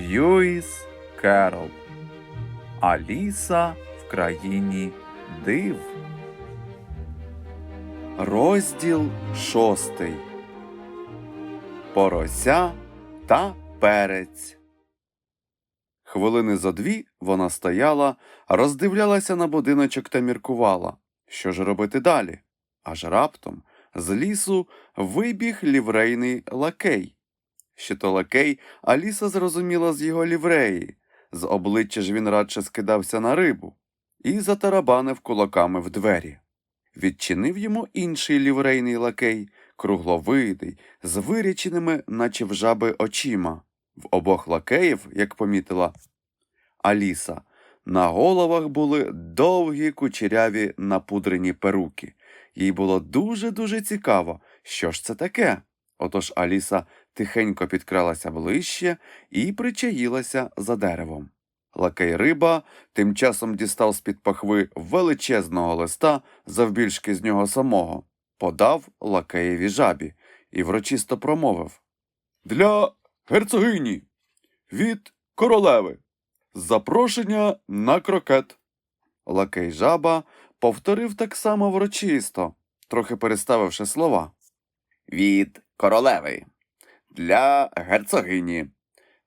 Льюіс Керол Аліса в країні див. Розділ шостий. Порося та перець. Хвилини зо дві вона стояла, роздивлялася на будиночок та міркувала, що ж робити далі. Аж раптом з лісу вибіг ліврейний лакей. Що то лакей, Аліса зрозуміла з його лівреї. З обличчя ж він радше скидався на рибу і затарабанив кулаками в двері. Відчинив йому інший ліврейний лакей, кругловидий, з виряченими, наче в жаби, очима. В обох лакеїв, як помітила Аліса, на головах були довгі кучеряві напудрені перуки. Їй було дуже-дуже цікаво, що ж це таке. Отож Аліса тихенько підкралася ближче і причаїлася за деревом. Лакей риба тим часом дістав з-під пахви величезного листа, завбільшки з нього самого, подав лакеєві жабі і врочисто промовив Для герцогині від королеви. Запрошення на крокет. Лакей жаба повторив так само врочисто, трохи переставивши слова. Від королеви. Для герцогині.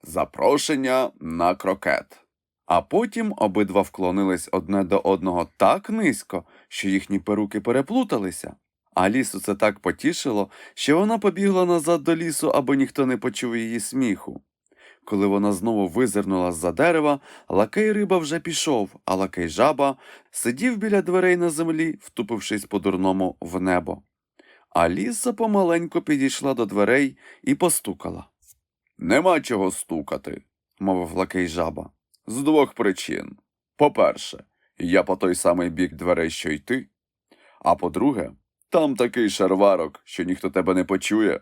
Запрошення на крокет. А потім обидва вклонились одне до одного так низько, що їхні перуки переплуталися. Алісу це так потішило, що вона побігла назад до лісу, аби ніхто не почув її сміху. Коли вона знову визирнула з-за дерева, лакей риба вже пішов, а лакей жаба сидів біля дверей на землі, втупившись по-дурному в небо. Аліса помаленьку підійшла до дверей і постукала. Нема чого стукати, мовив лакей жаба. З двох причин. По-перше, я по той самий бік дверей, що й ти. А по-друге, там такий шарварок, що ніхто тебе не почує.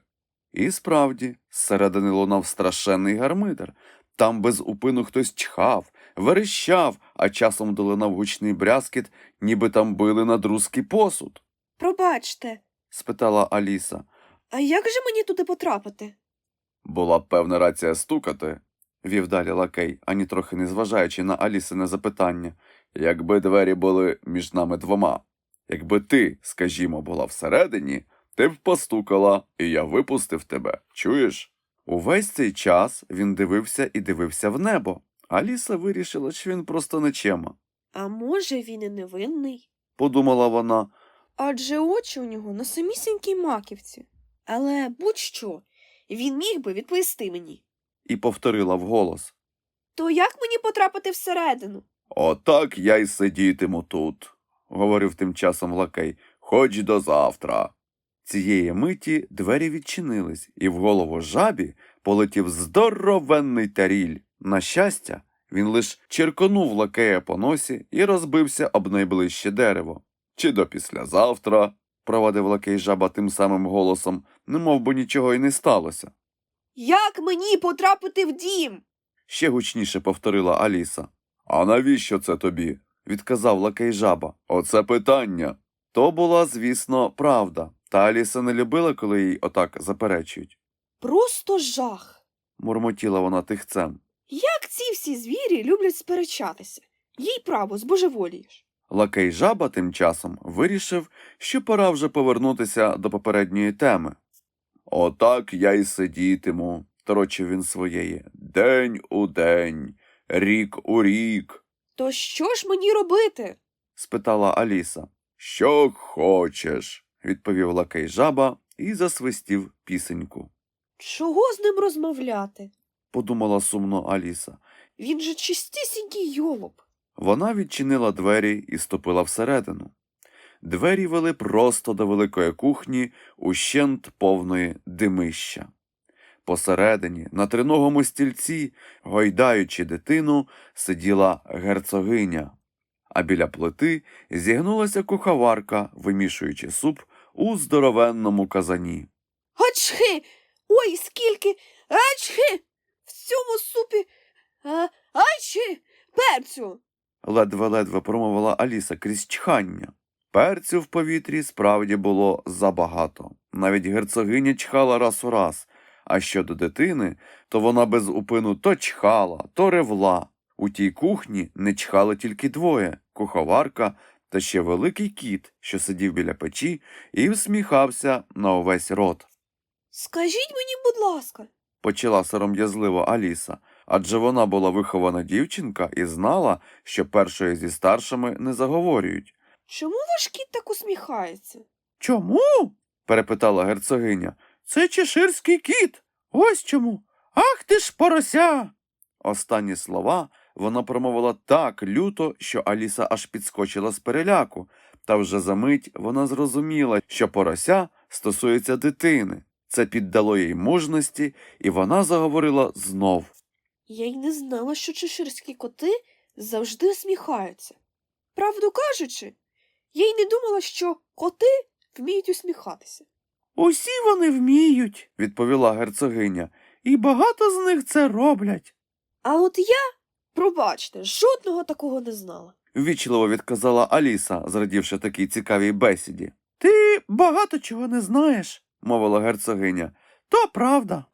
І справді, зсередини лунав страшенний гармидер. Там без упину хтось чхав, верещав, а часом долинав гучний брязкіт, ніби там били на друзкий посуд. Пробачте, спитала Аліса. а як же мені туди потрапити? Була б певна рація стукати, вів далі лакей, ані трохи не зважаючи на Алісине запитання, якби двері були між нами двома. Якби ти, скажімо, була всередині, ти б постукала, і я випустив тебе. Чуєш? Увесь цей час він дивився і дивився в небо. Аліса вирішила, що він просто нечема. А може, він і невинний? Подумала вона, Адже очі у нього на самісінькій маківці. Але будь-що, він міг би відповісти мені. і повторила вголос. То як мені потрапити всередину? Отак я й сидітиму тут, говорив тим часом лакей, хоч до завтра. Цієї миті двері відчинились, і в голову жабі полетів здоровенний таріль. На щастя, він лиш черконув лакея по носі і розбився об найближче дерево. Чи до післязавтра, провадив лакей жаба тим самим голосом, немов би нічого й не сталося. Як мені потрапити в дім? ще гучніше повторила Аліса. А навіщо це тобі? відказав лакей жаба. Оце питання. То була, звісно, правда, та Аліса не любила, коли їй отак заперечують. Просто жах. Мурмотіла вона тихцем. Як ці всі звірі люблять сперечатися? Їй право, збожеволієш. Лакей жаба тим часом вирішив, що пора вже повернутися до попередньої теми. Отак я й сидітиму, торочив він своєї, день у день, рік у рік. То що ж мені робити? спитала Аліса. Що хочеш, відповів лакей жаба і засвистів пісеньку. Чого з ним розмовляти? Подумала сумно Аліса. Він же чистісінький йолоп. Вона відчинила двері і ступила всередину. Двері вели просто до великої кухні, ущент повної димища. Посередині, на триногому стільці, гойдаючи дитину, сиділа герцогиня, а біля плити зігнулася куховарка, вимішуючи суп у здоровенному казані. Ачхи! Ой, скільки! Ачхи! В цьому супі. Ачхи! Перцю! Ледве-ледве промовила Аліса крізь чхання. Перцю в повітрі справді було забагато. Навіть герцогиня чхала раз у раз, А щодо дитини, то вона без упину то чхала, то ревла. У тій кухні не чхали тільки двоє куховарка та ще великий кіт, що сидів біля печі і всміхався на увесь рот. Скажіть мені, будь ласка, Почала сором'язливо Аліса, адже вона була вихована дівчинка і знала, що першої зі старшими не заговорюють. чому ваш кіт так усміхається? Чому? перепитала герцогиня. Це чеширський кіт. Ось чому. Ах ти ж порося. Останні слова вона промовила так люто, що Аліса аж підскочила з переляку, та вже за мить вона зрозуміла, що порося стосується дитини. Це піддало їй мужності, і вона заговорила знов. Я й не знала, що чеширські коти завжди усміхаються. Правду кажучи, я й не думала, що коти вміють усміхатися. Усі вони вміють, відповіла герцогиня, і багато з них це роблять. А от я, пробачте, жодного такого не знала. ввічливо відказала Аліса, зрадівши такій цікавій бесіді. Ти багато чого не знаєш, мовила герцогиня. То правда.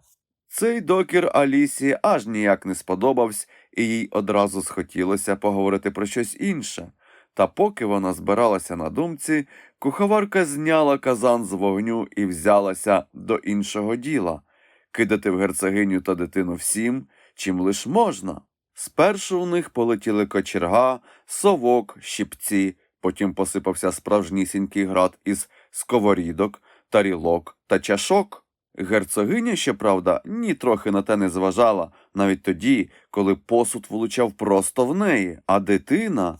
Цей докір Алісі аж ніяк не сподобався, і їй одразу схотілося поговорити про щось інше. Та поки вона збиралася на думці, куховарка зняла казан з вогню і взялася до іншого діла кидати в герцогиню та дитину всім, чим лиш можна. Спершу у них полетіли кочерга, совок, щипці, потім посипався справжнісінький град із сковорідок, тарілок та чашок. Герцогиня, щоправда, ні трохи на те не зважала, навіть тоді, коли посуд влучав просто в неї, а дитина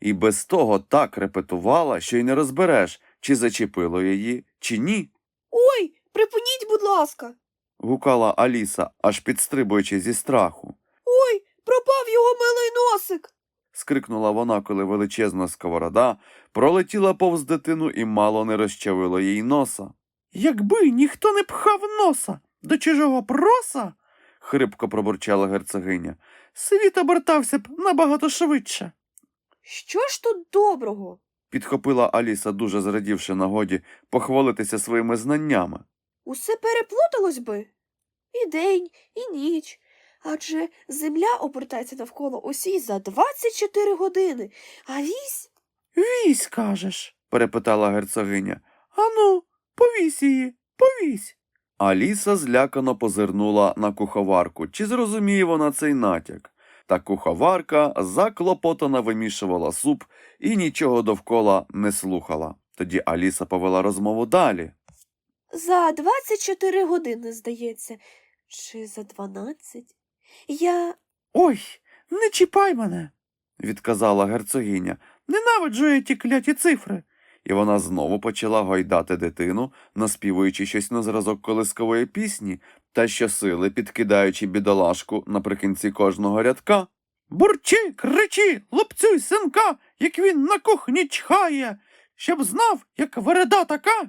і без того так репетувала, що й не розбереш, чи зачепило її, чи ні. Ой, припиніть, будь ласка. гукала Аліса, аж підстрибуючи зі страху. Ой, пропав його милий носик. скрикнула вона, коли величезна сковорода пролетіла повз дитину і мало не розчавило їй носа. Якби ніхто не пхав носа до чужого проса, хрипко пробурчала герцогиня, світ обертався б набагато швидше. Що ж тут доброго? Підхопила Аліса, дуже зрадівши нагоді похвалитися своїми знаннями. Усе переплуталось би. І день, і ніч. Адже земля обертається навколо осі за 24 години, а вісь. Вісь, кажеш, перепитала герцогиня. Ану, повісь її, повісь. Аліса злякано позирнула на куховарку, чи зрозуміє вона цей натяк. Та куховарка заклопотано вимішувала суп і нічого довкола не слухала. Тоді Аліса повела розмову далі. За 24 години, здається, чи за 12. Я. Ой, не чіпай мене, відказала герцогиня. Ненавиджу я ті кляті цифри. І вона знову почала гойдати дитину, наспівуючи щось на зразок колискової пісні та щосили підкидаючи бідолашку наприкінці кожного рядка. Бурчи, кричи, лупцюй синка, як він на кухні чхає, щоб знав, як вереда така.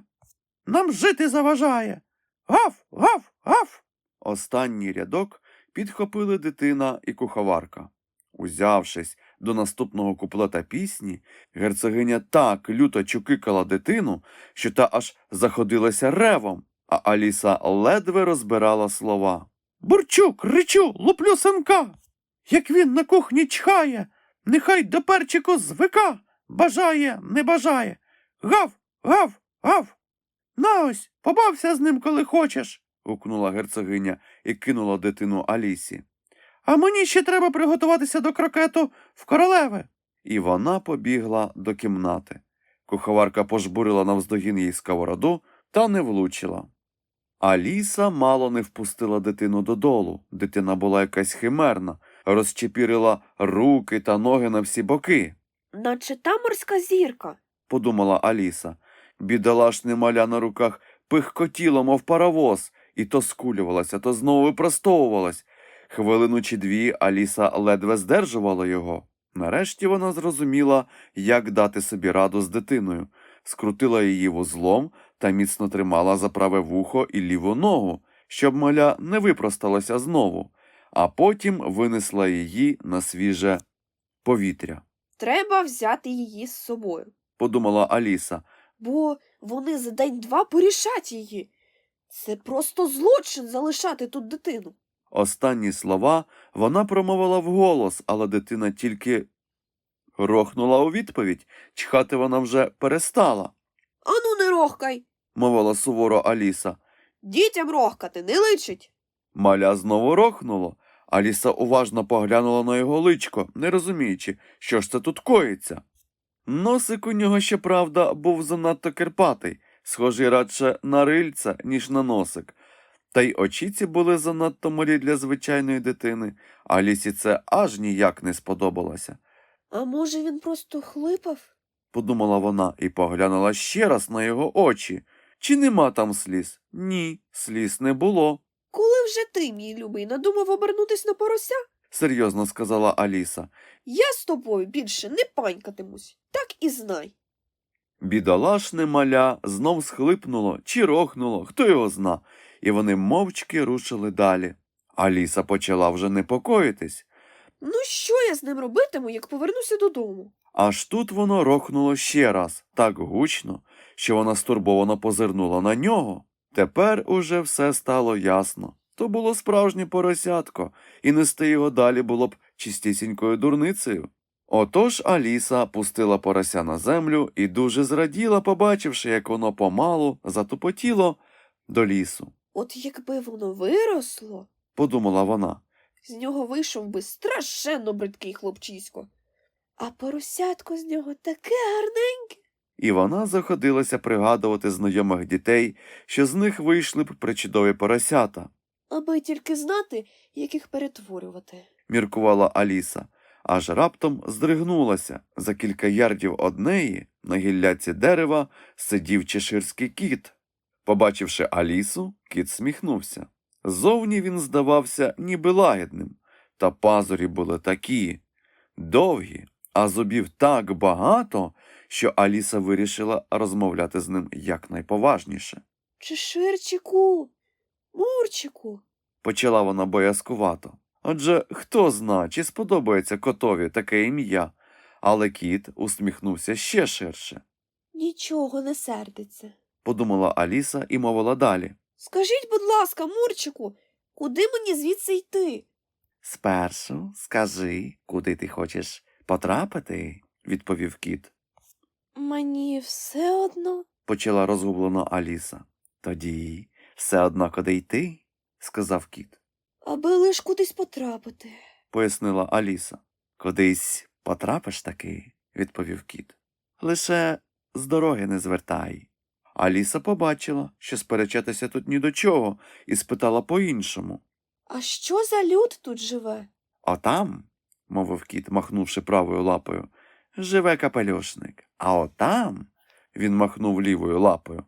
Нам жити заважає. Гав, гав, гав. Останній рядок підхопили дитина і куховарка. Узявшись до наступного куплета пісні, герцогиня так люто чукикала дитину, що та аж заходилася ревом, а Аліса ледве розбирала слова. Бурчу, кричу, луплю синка. Як він на кухні чхає, нехай до перчику звика, бажає, не бажає. Гав, гав, гав. На ось, побався з ним, коли хочеш. гукнула герцогиня і кинула дитину Алісі. А мені ще треба приготуватися до крокету в королеви. І вона побігла до кімнати. Куховарка пожбурила навздогін їй сковороду та не влучила. Аліса мало не впустила дитину додолу. Дитина була якась химерна, розчепірила руки та ноги на всі боки, наче та морська зірка. подумала Аліса. Бідолашне маля на руках пихкотіло, мов паровоз, і то скулювалася, то знову випростовувалась. Хвилину чи дві Аліса ледве здержувала його. Нарешті вона зрозуміла, як дати собі раду з дитиною, скрутила її вузлом та міцно тримала за праве вухо і ліву ногу, щоб маля не випросталася знову, а потім винесла її на свіже повітря, Треба взяти її з собою, подумала Аліса. бо вони за день-два порішать її. Це просто злочин залишати тут дитину. Останні слова вона промовила вголос, але дитина тільки рохнула у відповідь. Чхати вона вже перестала, Ану, не рохкай. мовила суворо Аліса. Дітям рохкати не личить. Маля знову рохнуло. Аліса уважно поглянула на його личко, не розуміючи, що ж це тут коїться. Носик у нього, щоправда, був занадто кирпатий, схожий радше на рильця, ніж на носик. Та й очіці були занадто малі для звичайної дитини, Алісі це аж ніяк не сподобалося. А може він просто хлипав? Подумала вона і поглянула ще раз на його очі. Чи нема там сліз? Ні, сліз не було. Коли вже ти, мій любий, надумав обернутись на порося, серйозно сказала Аліса. я з тобою більше не панькатимусь. Так і знай. Бідолашне маля знов схлипнуло чи рохнуло, хто його зна, і вони мовчки рушили далі. Аліса почала вже непокоїтись. Ну що я з ним робитиму, як повернуся додому? Аж тут воно рохнуло ще раз, так гучно, що вона стурбовано позирнула на нього. Тепер уже все стало ясно. То було справжнє поросятко, і нести його далі було б чистісінькою дурницею. Отож Аліса пустила порося на землю і дуже зраділа, побачивши, як воно помалу затупотіло до лісу. От якби воно виросло, Подумала вона. з нього вийшов би страшенно бридкий хлопчисько. А поросятко з нього таке гарненьке. І вона заходилася пригадувати знайомих дітей, що з них вийшли б причудові поросята. Аби тільки знати, як їх перетворювати. міркувала Аліса, аж раптом здригнулася. За кілька ярдів од неї на гілляці дерева сидів чеширський кіт. Побачивши Алісу, кіт сміхнувся. Зовні він здавався ніби лагідним, та пазурі були такі довгі, а зубів так багато, що Аліса вирішила розмовляти з ним якнайповажніше. Чеширчику, Мурчику. Почала вона боязкувато. Адже хто зна, чи сподобається котові таке ім'я, але кіт усміхнувся ще ширше, Нічого не сердиться. Подумала Аліса і мовила далі. Скажіть, будь ласка, Мурчику, куди мені звідси йти? Спершу скажи, куди ти хочеш потрапити, відповів кіт. Мені все одно. Почала розгублено Аліса. Тоді все одно куди йти, сказав кіт, Аби лиш кудись потрапити. пояснила Аліса. Кудись потрапиш таки, відповів кіт. Лише з дороги не звертай. Аліса побачила, що сперечатися тут ні до чого, і спитала по-іншому. А що за люд тут живе? А там, мовив кіт, махнувши правою лапою, живе капелюшник. А отам, він махнув лівою лапою,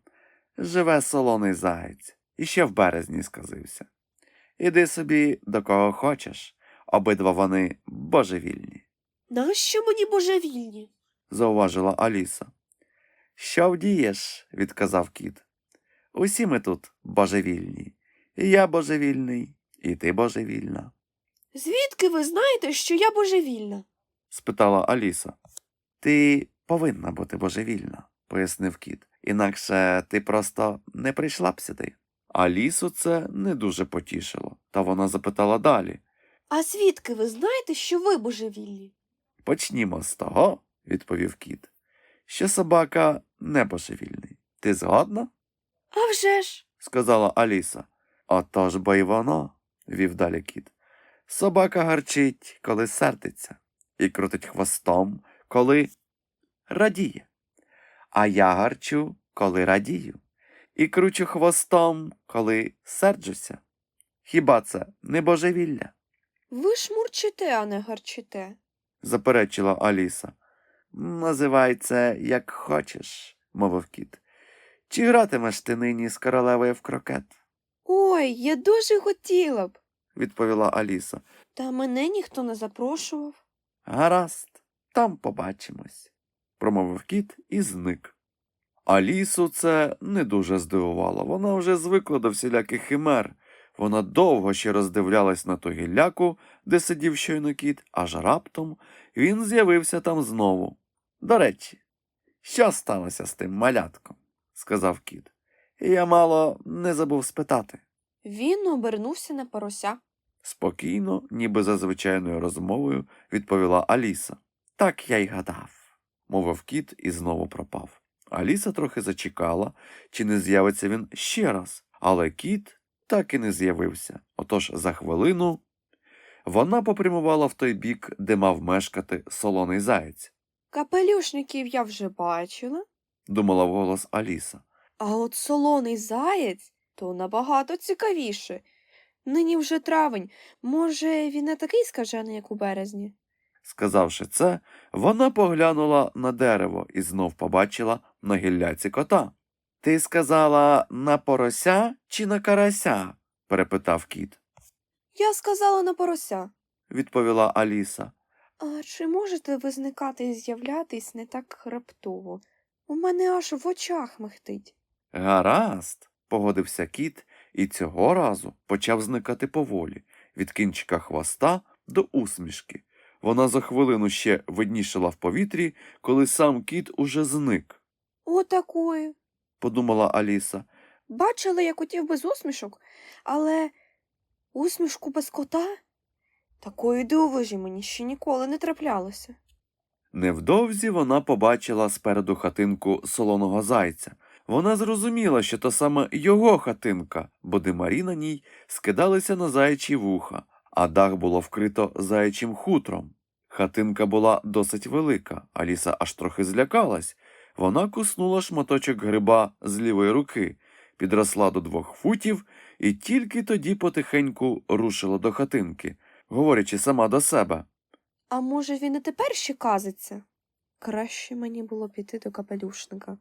живе солоний заєць. І ще в березні сказився. Іди собі до кого хочеш, обидва вони божевільні, Нащо мені божевільні? зауважила Аліса. Що вдієш? відказав кіт. Усі ми тут божевільні. І я божевільний, і ти божевільна. Звідки ви знаєте, що я божевільна? спитала Аліса. Ти повинна бути божевільна, пояснив кіт. Інакше ти просто не прийшла б сюди. Алісу це не дуже потішило, та вона запитала далі. А звідки ви знаєте, що ви божевільні? Почнімо з того, відповів кіт, що собака не божевільний. Ти згодна? А вже ж. сказала Аліса. Отож бо й воно, вів далі кіт. Собака гарчить, коли сердиться, і крутить хвостом, коли радіє. А я гарчу, коли радію, і кручу хвостом, коли серджуся. Хіба це не божевілля? Ви ж мурчите, а не гарчите. заперечила Аліса. Називай це як хочеш, мовив кіт. Чи гратимеш ти нині з королевою в крокет? Ой, я дуже хотіла б. відповіла Аліса. Та мене ніхто не запрошував. Гаразд, там побачимось, промовив кіт і зник. Алісу це не дуже здивувало. Вона вже звикла до всіляких химер. Вона довго ще роздивлялась на ту гілляку, де сидів щойно кіт, аж раптом він з'явився там знову. До речі, що сталося з тим малятком? сказав кіт. Я мало не забув спитати. Він обернувся на порося. Спокійно, ніби за звичайною розмовою, відповіла Аліса. Так я й гадав, мовив кіт і знову пропав. Аліса трохи зачекала, чи не з'явиться він ще раз, але кіт так і не з'явився. Отож за хвилину вона попрямувала в той бік, де мав мешкати солоний заєць, Капелюшників я вже бачила, думала вголос Аліса. а от солоний заєць то набагато цікавіше. Нині вже травень, може, він не такий скажений, як у березні. Сказавши це, вона поглянула на дерево і знов побачила на гілляці кота. Ти сказала на порося чи на карася? перепитав кіт, Я сказала на порося. відповіла Аліса. А чи можете ви зникати і з'являтись не так раптово? У мене аж в очах михтить. Гаразд, погодився кіт і цього разу почав зникати поволі, від кінчика хвоста до усмішки. Вона за хвилину ще виднішала в повітрі, коли сам кіт уже зник, Отакої. Подумала Аліса. Бачила я котів без усмішок, але усмішку без кота? Такої дивовижі мені ще ніколи не траплялося. Невдовзі вона побачила спереду хатинку солоного зайця. Вона зрозуміла, що то саме його хатинка, бо димарі на ній скидалися на заячі вуха, а дах було вкрито заячим хутром. Хатинка була досить велика, Аліса аж трохи злякалась. Вона куснула шматочок гриба з лівої руки, підросла до двох футів і тільки тоді потихеньку рушила до хатинки, говорячи сама до себе. А може, він і тепер ще казиться? Краще мені було піти до капелюшника.